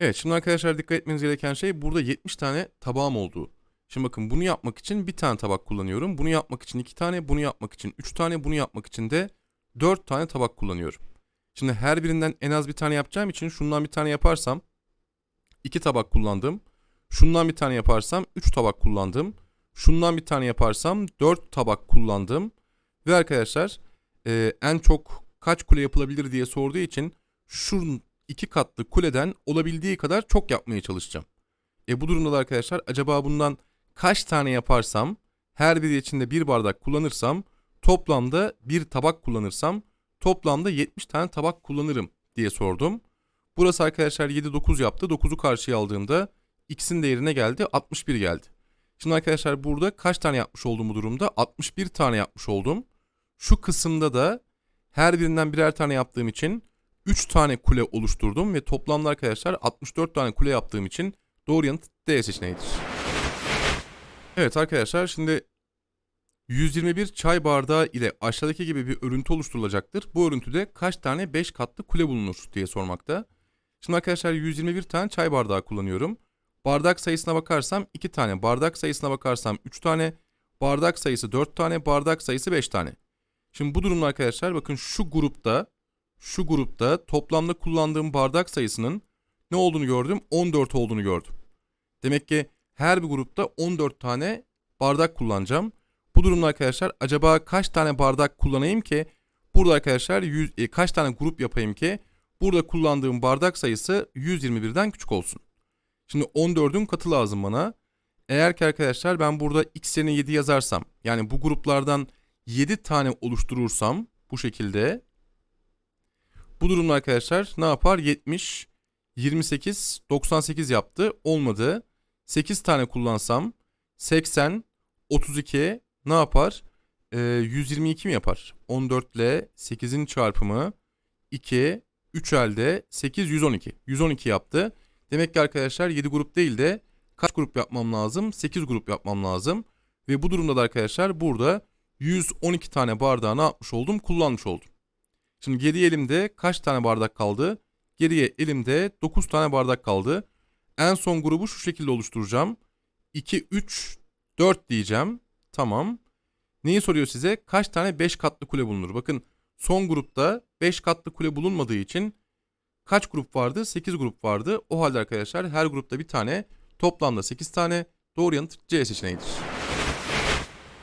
Evet şimdi arkadaşlar dikkat etmeniz gereken şey burada 70 tane tabağım olduğu. Şimdi bakın bunu yapmak için bir tane tabak kullanıyorum. Bunu yapmak için iki tane, bunu yapmak için üç tane, bunu yapmak için de dört tane tabak kullanıyorum. Şimdi her birinden en az bir tane yapacağım için şundan bir tane yaparsam iki tabak kullandım. Şundan bir tane yaparsam üç tabak kullandım. Şundan bir tane yaparsam dört tabak kullandım. Ve arkadaşlar e, en çok kaç kule yapılabilir diye sorduğu için şu iki katlı kuleden olabildiği kadar çok yapmaya çalışacağım. E bu durumda da arkadaşlar acaba bundan kaç tane yaparsam her biri içinde bir bardak kullanırsam toplamda bir tabak kullanırsam toplamda 70 tane tabak kullanırım diye sordum. Burası arkadaşlar 7-9 yaptı. 9'u karşıya aldığımda x'in değerine geldi 61 geldi. Şimdi arkadaşlar burada kaç tane yapmış oldum bu durumda? 61 tane yapmış oldum. Şu kısımda da her birinden birer tane yaptığım için 3 tane kule oluşturdum ve toplamda arkadaşlar 64 tane kule yaptığım için doğru yanıt D seçeneğidir. Evet arkadaşlar şimdi 121 çay bardağı ile aşağıdaki gibi bir örüntü oluşturulacaktır. Bu örüntüde kaç tane 5 katlı kule bulunur diye sormakta. Şimdi arkadaşlar 121 tane çay bardağı kullanıyorum. Bardak sayısına bakarsam 2 tane, bardak sayısına bakarsam 3 tane, bardak sayısı 4 tane, bardak sayısı 5 tane. Şimdi bu durumda arkadaşlar bakın şu grupta şu grupta toplamda kullandığım bardak sayısının ne olduğunu gördüm? 14 olduğunu gördüm. Demek ki her bir grupta 14 tane bardak kullanacağım. Bu durumda arkadaşlar acaba kaç tane bardak kullanayım ki burada arkadaşlar 100, e, kaç tane grup yapayım ki burada kullandığım bardak sayısı 121'den küçük olsun. Şimdi 14'ün katı lazım bana. Eğer ki arkadaşlar ben burada x yerine 7 yazarsam yani bu gruplardan 7 tane oluşturursam bu şekilde bu durumda arkadaşlar ne yapar? 70, 28, 98 yaptı. Olmadı. 8 tane kullansam 80, 32 ne yapar? Ee, 122 mi yapar? 14 ile 8'in çarpımı 2, 3 elde 8, 112. 112 yaptı. Demek ki arkadaşlar 7 grup değil de kaç grup yapmam lazım? 8 grup yapmam lazım. Ve bu durumda da arkadaşlar burada 112 tane bardağı ne yapmış oldum? Kullanmış oldum. Şimdi geriye elimde kaç tane bardak kaldı? Geriye elimde 9 tane bardak kaldı. En son grubu şu şekilde oluşturacağım. 2, 3, 4 diyeceğim. Tamam. Neyi soruyor size? Kaç tane 5 katlı kule bulunur? Bakın son grupta 5 katlı kule bulunmadığı için kaç grup vardı? 8 grup vardı. O halde arkadaşlar her grupta bir tane toplamda 8 tane doğru yanıt C seçeneğidir.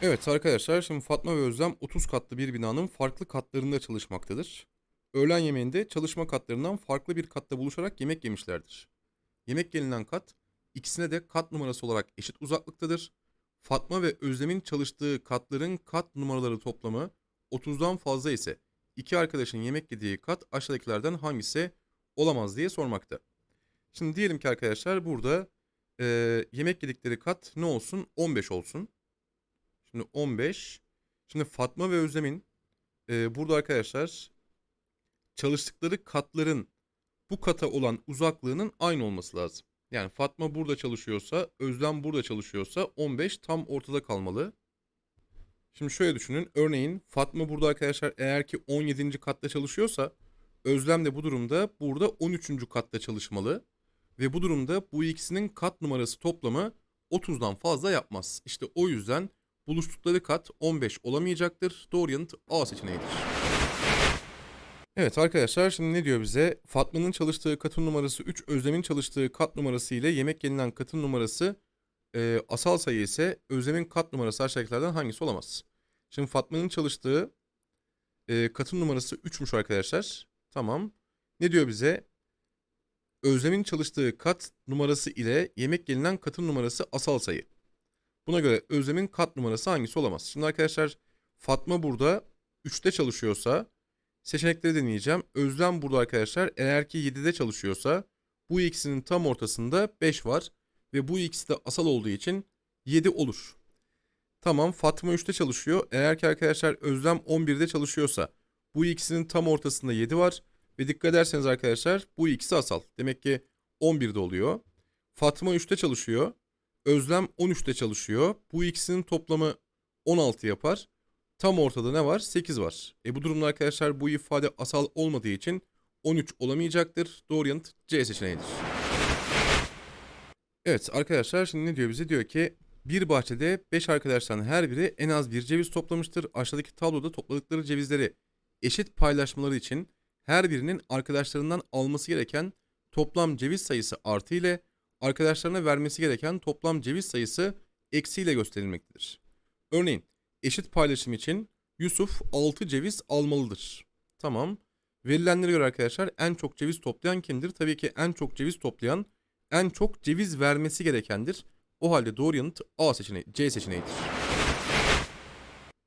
Evet arkadaşlar şimdi Fatma ve Özlem 30 katlı bir binanın farklı katlarında çalışmaktadır. Öğlen yemeğinde çalışma katlarından farklı bir katta buluşarak yemek yemişlerdir. Yemek yenilen kat ikisine de kat numarası olarak eşit uzaklıktadır. Fatma ve Özlem'in çalıştığı katların kat numaraları toplamı 30'dan fazla ise iki arkadaşın yemek yediği kat aşağıdakilerden hangisi olamaz diye sormakta. Şimdi diyelim ki arkadaşlar burada e, yemek yedikleri kat ne olsun? 15 olsun. Şimdi 15. Şimdi Fatma ve Özlem'in e, burada arkadaşlar çalıştıkları katların bu kata olan uzaklığının aynı olması lazım. Yani Fatma burada çalışıyorsa, Özlem burada çalışıyorsa 15 tam ortada kalmalı. Şimdi şöyle düşünün. Örneğin Fatma burada arkadaşlar eğer ki 17. katta çalışıyorsa Özlem de bu durumda burada 13. katta çalışmalı. Ve bu durumda bu ikisinin kat numarası toplamı 30'dan fazla yapmaz. İşte o yüzden buluştukları kat 15 olamayacaktır. Doğru yanıt A seçeneğidir. Evet arkadaşlar şimdi ne diyor bize? Fatma'nın çalıştığı katın numarası 3, Özlem'in çalıştığı kat numarası ile yemek yenilen katın numarası e, asal sayı ise Özlem'in kat numarası aşağıdakilerden hangisi olamaz? Şimdi Fatma'nın çalıştığı e, katın numarası 3'müş arkadaşlar. Tamam. Ne diyor bize? Özlem'in çalıştığı kat numarası ile yemek yenilen katın numarası asal sayı. Buna göre Özlem'in kat numarası hangisi olamaz? Şimdi arkadaşlar Fatma burada 3'te çalışıyorsa seçenekleri deneyeceğim. Özlem burada arkadaşlar eğer ki 7'de çalışıyorsa bu ikisinin tam ortasında 5 var. Ve bu ikisi de asal olduğu için 7 olur. Tamam Fatma 3'te çalışıyor. Eğer ki arkadaşlar Özlem 11'de çalışıyorsa bu ikisinin tam ortasında 7 var. Ve dikkat ederseniz arkadaşlar bu ikisi asal. Demek ki 11'de oluyor. Fatma 3'te çalışıyor. Özlem 13'te çalışıyor. Bu ikisinin toplamı 16 yapar. Tam ortada ne var? 8 var. E bu durumda arkadaşlar bu ifade asal olmadığı için 13 olamayacaktır. Doğru yanıt C seçeneğidir. Evet arkadaşlar şimdi ne diyor bize? Diyor ki bir bahçede 5 arkadaştan her biri en az bir ceviz toplamıştır. Aşağıdaki tabloda topladıkları cevizleri eşit paylaşmaları için her birinin arkadaşlarından alması gereken toplam ceviz sayısı artı ile arkadaşlarına vermesi gereken toplam ceviz sayısı eksi ile gösterilmektedir. Örneğin eşit paylaşım için Yusuf 6 ceviz almalıdır. Tamam. Verilenlere göre arkadaşlar en çok ceviz toplayan kimdir? Tabii ki en çok ceviz toplayan en çok ceviz vermesi gerekendir. O halde doğru yanıt A seçeneği, C seçeneğidir.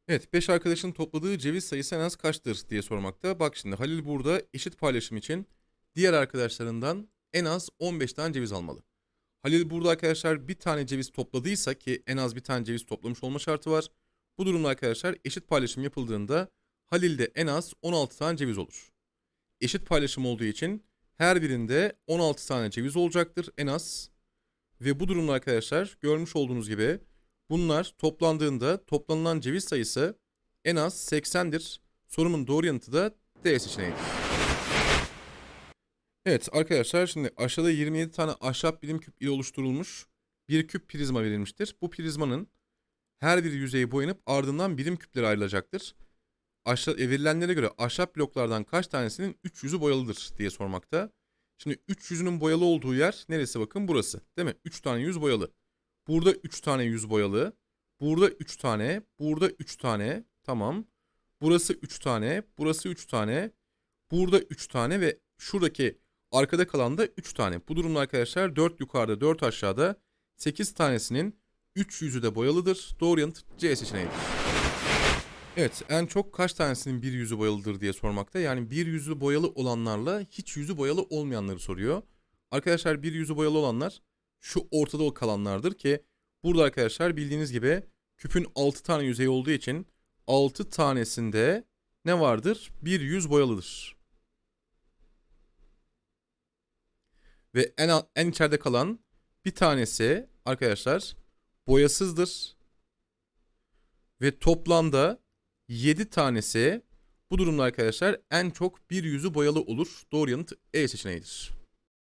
Evet 5 arkadaşın topladığı ceviz sayısı en az kaçtır diye sormakta. Bak şimdi Halil burada eşit paylaşım için diğer arkadaşlarından en az 15 tane ceviz almalı. Halil burada arkadaşlar bir tane ceviz topladıysa ki en az bir tane ceviz toplamış olma şartı var. Bu durumda arkadaşlar eşit paylaşım yapıldığında Halil'de en az 16 tane ceviz olur. Eşit paylaşım olduğu için her birinde 16 tane ceviz olacaktır en az. Ve bu durumda arkadaşlar görmüş olduğunuz gibi bunlar toplandığında toplanılan ceviz sayısı en az 80'dir. Sorumun doğru yanıtı da D seçeneğidir. Evet arkadaşlar şimdi aşağıda 27 tane ahşap bilim küp ile oluşturulmuş bir küp prizma verilmiştir. Bu prizmanın her bir yüzeyi boyanıp ardından birim küplere ayrılacaktır. Aşağı, e, verilenlere göre ahşap bloklardan kaç tanesinin 3 yüzü boyalıdır diye sormakta. Şimdi 3 yüzünün boyalı olduğu yer neresi bakın burası. Değil mi? 3 tane yüz boyalı. Burada 3 tane yüz boyalı. Burada 3 tane. Burada 3 tane. Tamam. Burası 3 tane. Burası 3 tane. Burada 3 tane ve şuradaki arkada kalan da 3 tane. Bu durumda arkadaşlar 4 yukarıda 4 aşağıda 8 tanesinin 3 yüzü de boyalıdır. Doğru yanıt C seçeneğidir. Evet en çok kaç tanesinin bir yüzü boyalıdır diye sormakta. Yani bir yüzü boyalı olanlarla hiç yüzü boyalı olmayanları soruyor. Arkadaşlar bir yüzü boyalı olanlar şu ortada kalanlardır ki burada arkadaşlar bildiğiniz gibi küpün 6 tane yüzeyi olduğu için 6 tanesinde ne vardır? Bir yüz boyalıdır. Ve en, en içeride kalan bir tanesi arkadaşlar boyasızdır. Ve toplamda 7 tanesi bu durumda arkadaşlar en çok bir yüzü boyalı olur. Doğru yanıt E seçeneğidir.